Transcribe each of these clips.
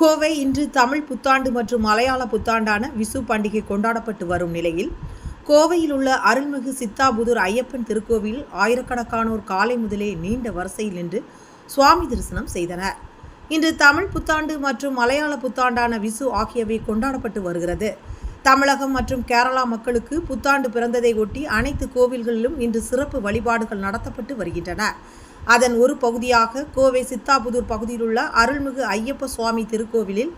கோவை இன்று தமிழ் புத்தாண்டு மற்றும் மலையாள புத்தாண்டான விசு பண்டிகை கொண்டாடப்பட்டு வரும் நிலையில் கோவையில் உள்ள அருள்மிகு சித்தாபுதூர் ஐயப்பன் திருக்கோவிலில் ஆயிரக்கணக்கானோர் காலை முதலே நீண்ட வரிசையில் நின்று சுவாமி தரிசனம் செய்தனர். இன்று தமிழ் புத்தாண்டு மற்றும் மலையாள புத்தாண்டான விசு ஆகியவை கொண்டாடப்பட்டு வருகிறது. தமிழகம் மற்றும் கேரளா மக்களுக்கு புத்தாண்டு பிறந்ததை ஒட்டி அனைத்து கோவில்களிலும் இன்று சிறப்பு வழிபாடுகள் நடத்தப்பட்டு வருகின்றன. அதன் ஒரு பகுதியாக கோவை சித்தாபுதூர் பகுதியில் உள்ள அருள்மிகு ஐயப்ப சுவாமி திருக்கோவிலில்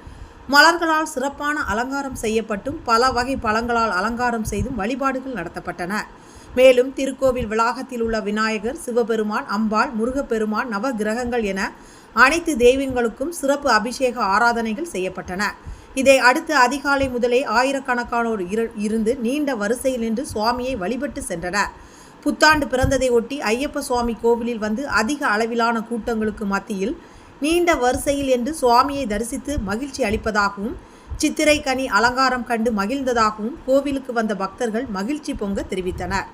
மலர்களால் சிறப்பான அலங்காரம் செய்யப்பட்டும் பல வகை பழங்களால் அலங்காரம் செய்தும் வழிபாடுகள் நடத்தப்பட்டன. மேலும் திருக்கோவில் வளாகத்தில் உள்ள விநாயகர் சிவபெருமான் அம்பாள் முருகப்பெருமான் நவ கிரகங்கள் என அனைத்து தெய்வங்களுக்கும் சிறப்பு அபிஷேக ஆராதனைகள் செய்யப்பட்டன. இதை அடுத்து அதிகாலை முதலே ஆயிரக்கணக்கானோர் இரு- இருந்து நீண்ட வரிசையில் நின்று சுவாமியை வழிபட்டு சென்றனர். புத்தாண்டு பிறந்ததை ஒட்டி ஐயப்ப சுவாமி கோவிலில் வந்து அதிக அளவிலான கூட்டங்களுக்கு மத்தியில் நீண்ட வரிசையில் என்று சுவாமியை தரிசித்து மகிழ்ச்சி அளிப்பதாகவும் சித்திரை கனி அலங்காரம் கண்டு மகிழ்ந்ததாகவும் கோவிலுக்கு வந்த பக்தர்கள் மகிழ்ச்சி பொங்க தெரிவித்தனர்.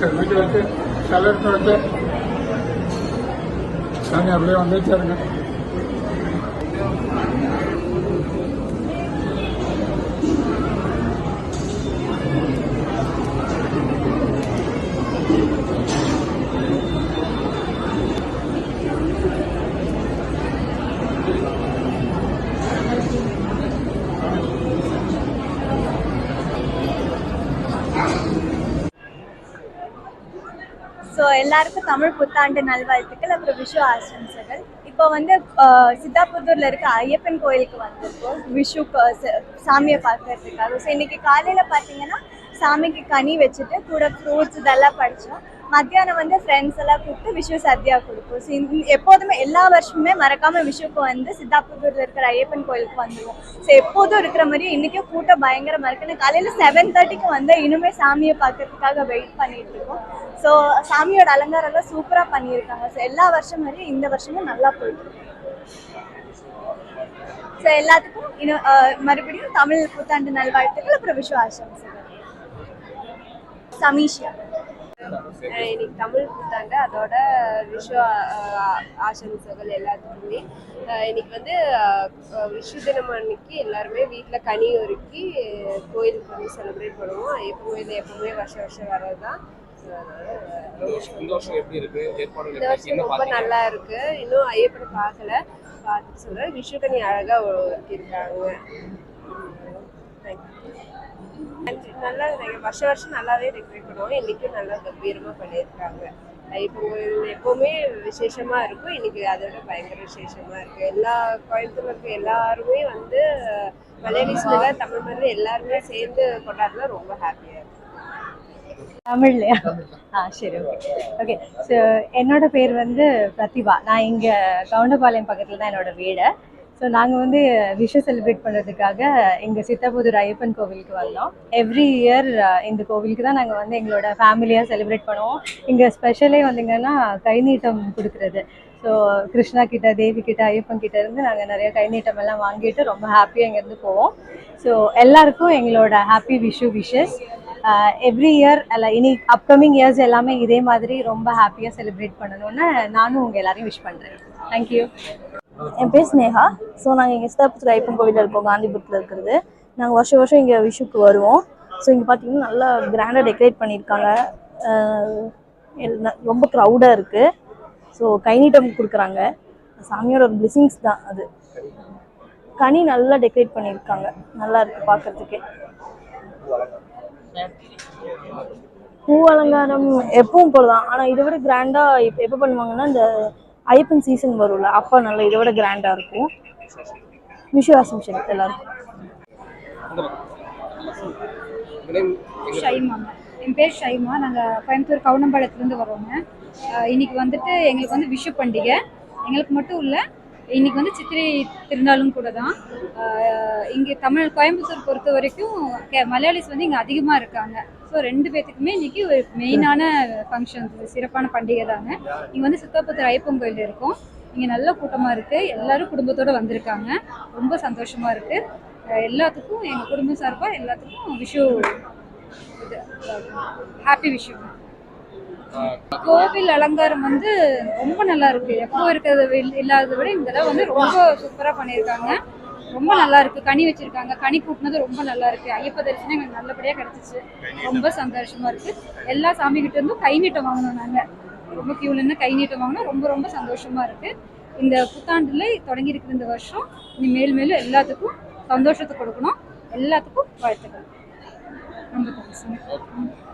ஓகே சார் வீட்டில் வச்சு சலர்ட்டு வச்சு சாமி எல்லாருக்கும் தமிழ் புத்தாண்டு நல்வாழ்த்துக்கள். அப்புறம் விஷு ஆசம்சைகள் இப்போ வந்து சித்தாபுத்தூரில் இருக்க ஐயப்பன் கோயிலுக்கு வந்திருக்கோம். விஷு ச- சாமியை பார்க்கறதுக்காக. ஸோ இன்னைக்கு காலையில் பார்த்தீங்கன்னா சாமிக்கு கனி வச்சுட்டு கூட ஃப்ரூட்ஸ் இதெல்லாம் படித்தோம் மத்தியானம் வந்து ஃப்ரெண்ட்ஸ் எல்லாம் கூப்பிட்டு விஷு சத்யா கொடுப்போம் ஸோ எப்போதுமே எல்லா வருஷமுமே மறக்காம விஷுக்கு வந்து சித்தாபுத்தூர்ல இருக்கிற ஐயப்பன் கோயிலுக்கு வந்துடுவோம் ஸோ எப்போதும் இருக்கிற மாதிரி இன்றைக்கும் கூட்டம் பயங்கரமா இருக்கு. நான் காலையில செவன் தேர்ட்டிக்கு வந்து இன்னுமே சாமியை பார்க்கறதுக்காக வெயிட் பண்ணிட்டு இருக்கோம். ஸோ சாமியோட அலங்காரம் எல்லாம் சூப்பரா பண்ணியிருக்காங்க. ஸோ எல்லா வருஷம் வரையும் இந்த வருஷமும் நல்லா போயிட்டு ஸோ எல்லாத்துக்கும் இன்னும் மறுபடியும் தமிழ் புத்தாண்டு நல்வாழ்த்துக்கள் அப்புறம் விஷு ஆசம்சைகள் சமீஷா. இன்னைக்கு தமிழ் புத்தாண்டு அதோட விஷு ஆசம்சைகள் எல்லாத்துக்குமே. இன்னைக்கு வந்து விஷு தினம் அன்னைக்கு எல்லாருமே வீட்டில் கனி ஒருக்கி கோயிலுக்கு வந்து செலிப்ரேட் பண்ணுவோம். எப்பவுமே இது எப்பவுமே வருஷம் வருஷம் இருக்கு? ஏற்பாடுகள் இந்த வருஷம் ரொம்ப நல்லா இருக்கு. இன்னும் ஐயப்பனை பார்க்கல. பார்த்துட்டு சொல்றேன். விஷு கனி அழகா ஒருக்கியிருக்காங்க நல்லா வருஷம் வருஷம் நல்லாவே டெக்கரேட் பண்ணுவோம் இன்னைக்கும் நல்லா கம்பீரமா பண்ணியிருக்காங்க. கோயில் எப்பவுமே விசேஷமா இருக்கும். இன்னைக்கு அதை விட பயங்கர விசேஷமா இருக்கு. எல்லா கோயம்புத்தூர்ல இருக்க எல்லாருமே வந்து மலையாளிஸ்ல தமிழ் மருந்து எல்லாருமே சேர்ந்து கொண்டாடுறது ரொம்ப ஹாப்பியா இருக்கு. தமிழ்லையா? ஆ சரி ஓகே ஓகே ஸோ என்னோட பேர் வந்து பிரதிபா. நான் இங்கே கவுண்டபாளையம் பக்கத்தில் தான் என்னோட வீடு. ஸோ நாங்கள் வந்து விஷ செலிப்ரேட் பண்ணுறதுக்காக எங்கள் சித்தபுதூர் ஐயப்பன் கோவிலுக்கு வந்தோம். எவ்ரி இயர் இந்த கோவிலுக்கு தான் நாங்கள் வந்து எங்களோட ஃபேமிலியாக செலிப்ரேட் பண்ணுவோம். இங்கே ஸ்பெஷலே வந்தீங்கன்னா கை நீட்டம் கொடுக்குறது. ஸோ கிருஷ்ணா கிட்ட தேவி கிட்ட ஐயப்பன் கிட்ட இருந்து நாங்கள் நிறைய கைநீட்டம் எல்லாம் வாங்கிட்டு ரொம்ப ஹாப்பியாக இங்கேருந்து போவோம். ஸோ எல்லாருக்கும் எங்களோட happy Vishu wishes every year அல்ல இனி அப்கமிங் இயர்ஸ் எல்லாமே இதே மாதிரி ரொம்ப ஹாப்பியாக செலிப்ரேட் பண்ணணும்னு நானும் உங்கள் எல்லாரையும் விஷ் பண்ணுறேன் தேங்க்யூ என் பேர் ஸ்னேகா. ஸோ நாங்கள் இங்கே சித்தாபுத்தூர் ஐப்பன் கோவிலில் இருக்கோம் காந்திபுரத்தில் இருக்கிறது. நாங்கள் வருஷம் வருஷம் இங்கே விஷுக்கு வருவோம். ஸோ இங்கே பார்த்தீங்கன்னா நல்லா கிராண்டாக டெக்கரேட் பண்ணியிருக்காங்க. எல்லாம் ரொம்ப க்ரௌடாக இருக்குது ஸோ கைநீட்டம் கொடுக்குறாங்க. சாமியோட ஒரு பிளெஸிங்ஸ் தான் அது. கனி நல்லா டெக்கரேட் பண்ணியிருக்காங்க. நல்லா இருக்குது பார்க்குறதுக்கே பூ அலங்காரம் எப்பவும் போல ஆனால் இதை விட கிராண்டாக இப்போ எப்போ பண்ணுவாங்கன்னா இந்த ஐயப்பன் சீசன் வரும்ல அப்போ நல்லா இதோட கிராண்டாக இருக்கும். விஷு ஆசம்ஷன் எல்லாருக்கும். ஷைமா என் பேர் ஷைமா. நாங்கள் கோயம்புத்தூர் கவுனம்பாளையத்துலேருந்து வரோங்க. இன்னைக்கு வந்துட்டு எங்களுக்கு வந்து விஷு பண்டிகை. எங்களுக்கு மட்டும் இல்லை இன்னைக்கு வந்து சித்திரை திருநாளும் கூட தான். இங்கே தமிழ் கோயம்புத்தூர் பொறுத்த வரைக்கும் மலையாளிஸ் வந்து இங்கே அதிகமாக இருக்காங்க. ஸோ ரெண்டு பேத்துக்குமே இன்னைக்கு ஒரு மெயினான ஃபங்க்ஷன் சிறப்பான பண்டிகை தாங்க. இங்கே வந்து சித்தாபுத்தூர் ஐயப்பன் கோயில் இருக்கோம். இங்கே நல்ல கூட்டமாக இருக்குது எல்லாரும் குடும்பத்தோடு வந்திருக்காங்க. ரொம்ப சந்தோஷமாக இருக்குது எல்லாத்துக்கும் எங்கள் குடும்பம் சார்பாக எல்லாத்துக்கும் விஷு ஹாப்பி விஷு கோவில் அலங்காரம் வந்து ரொம்ப நல்லா இருக்கு. எப்போ இருக்கிறத வி- இல்லாததை விட இந்த தடவை வந்து ரொம்ப சூப்பரா பண்ணியிருக்காங்க. ரொம்ப நல்லா இருக்கு. கனி வச்சிருக்காங்க. கனி கூட்டினது ரொம்ப நல்லா இருக்கு. ஐயப்ப தரிசனம் எங்களுக்கு நல்லபடியா கிடைச்சிச்சு. ரொம்ப சந்தோஷமா இருக்கு. எல்லா சாமி கிட்ட இருந்தும் கை நீட்டம் வாங்கணும் நாங்க. ரொம்ப கியூல இருந்து கை நீட்டம் வாங்கணும் ரொம்ப ரொம்ப சந்தோஷமா இருக்கு. இந்த புத்தாண்டுல தொடங்கி இருக்கிற இந்த வருஷம் இனி மேல் மேலும் எல்லாத்துக்கும் சந்தோஷத்தை கொடுக்கணும். எல்லாத்துக்கும் வாழ்த்துக்கள். ரொம்ப தேங்க்ஸ்